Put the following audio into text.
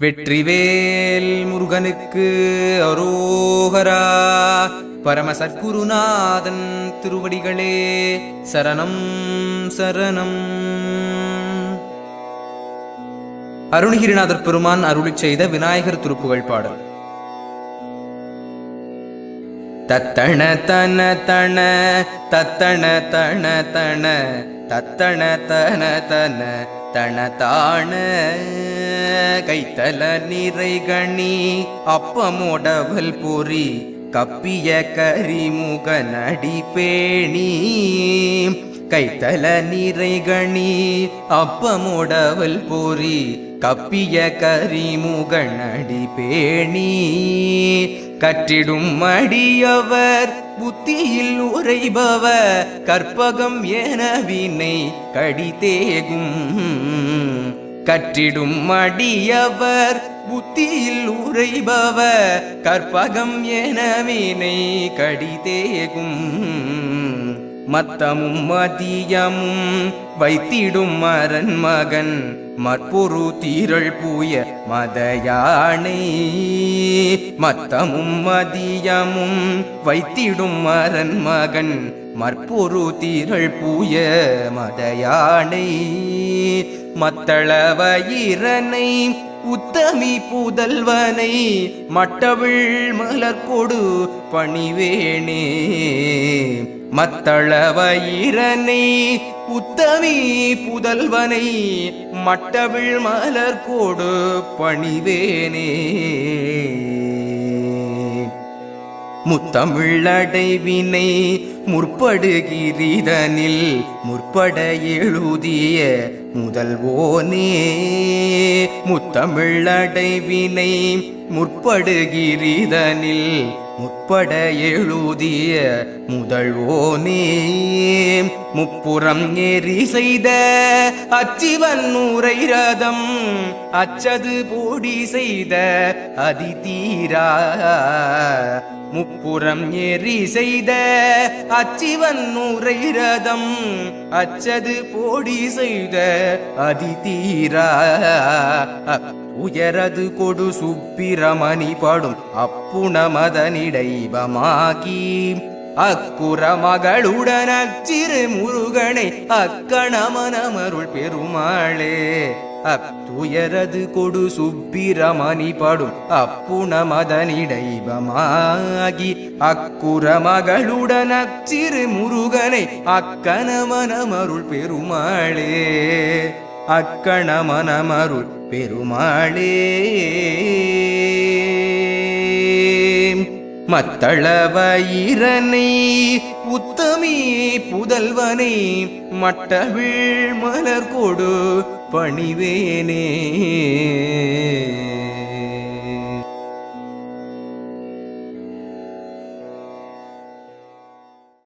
வெற்றிவேல் முருகனுக்கு அரோகரா. பரம சத்குருநாதன் திருவடிகளே சரணம் சரணம். அருணகிரிநாதர் பெருமான் அருளி செய்த விநாயகர் திருப்புகழ் பாடல். தத்தன தன தன தத்தன தன தன தத்தன தன தன தன தான. கைத்தல நிறைகணி அப்பமோடவல் பொறி கப்பிய கரிமுக நடி பேணி. கைத்தல நிறைகணி அப்பமோடவல் பொறி கப்பிய கரிமுக நடி பேணி. கற்றிடும் மடியவர் புத்தியில் உரைபவர் கற்பகம் என வினை கடிதேகும். கற்றிடும் மடியவர் புத்தியில் உரைபவர் கற்பகம் என வினை கடிதேகும் மத்தமும் மதியமும் வைத்திடும் மரன் மகன். மற்பொரு தீரள் பூய மதயானை. மத்தமும் மதியமும் வைத்திடும் மரன் மகன். மற்பொரு தீரள் பூய மதயானை. மத்தளவயிரனை உத்தமி புதல்வனை. மட்டவிழ் மலர்கொடு பணிவேணே. மத்தளவயிரனை உத்தமி புதல்வனை மட்டவிழ் மலர் கோடு பணிவேனே. முத்தமிழடைவினை முற்படுகிறதனில் முற்பட எழுதிய முதல்வோனே. முத்தமிழடைவினை முற்படுகிறதனில் முப்பட எழுதிய முதல்வோனே முப்புறம் ஏறி செய்த அச்சிவன் நூரை ரதம். அச்சது போடி செய்த அதிதீரா. முப்புறம் ஏறி செய்த அச்சிவன் நூரை ரதம். அச்சது போடி செய்த அதிதீரா. உயரது கொடு சுப்பிரமணி படும் அப்புணமதனிடைவமாகி. அக்குற மகளுடன் அச்சிறு முருகனை அக்கணமனமருள் பெருமாளே. அத்துயரது கொடு சுப்பிரமணி படும் அப்புணமதனிடைவமாகி. அக்குற மகளுடன் அச்சிறு முருகனை அக்கணமனமருள் பெருமாளே. அக்கணமனமருள் பெருமாளே. மத்தளவயிரனை உத்தமி புதல்வனை மட்டவிழ் மலர் கொடு பணிவேனே.